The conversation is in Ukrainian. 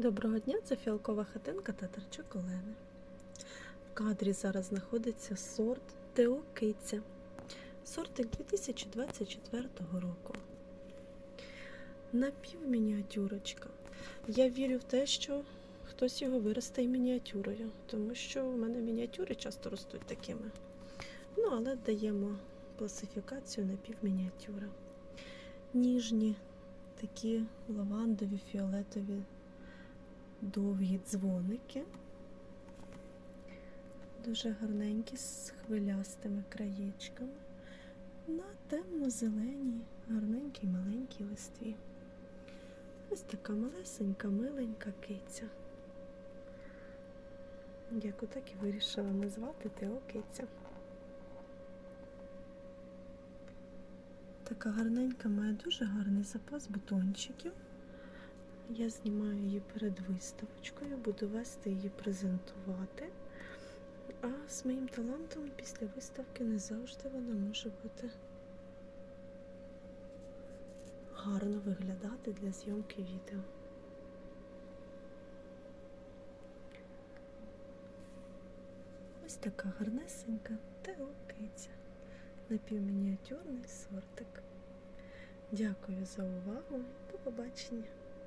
Доброго дня, це фіалкова хатинка Татарчук Олени. В кадрі зараз знаходиться сорт Тео Киця. Сортик 2024 року. Напівмініатюрочка. Я вірю в те, що хтось його виросте і мініатюрою, тому що в мене мініатюри часто ростуть такими. Ну, але даємо класифікацію напівмініатюра. Ніжні, такі лавандові, фіолетові довгі дзвоники. Дуже гарненькі з хвилястими краєчками. На темно-зеленій, гарненькій маленькій листві. Ось така малесенька, миленька киця. Яку так і вирішила назвати Тео Киця. Така гарненька має дуже гарний запас бутончиків. Я знімаю її перед виставочкою, буду вести її презентувати. А з моїм талантом після виставки не завжди вона може бути гарно виглядати для зйомки відео. Ось така гарнесенька теокиця. Напівмініатюрний сортик. Дякую за увагу. До побачення.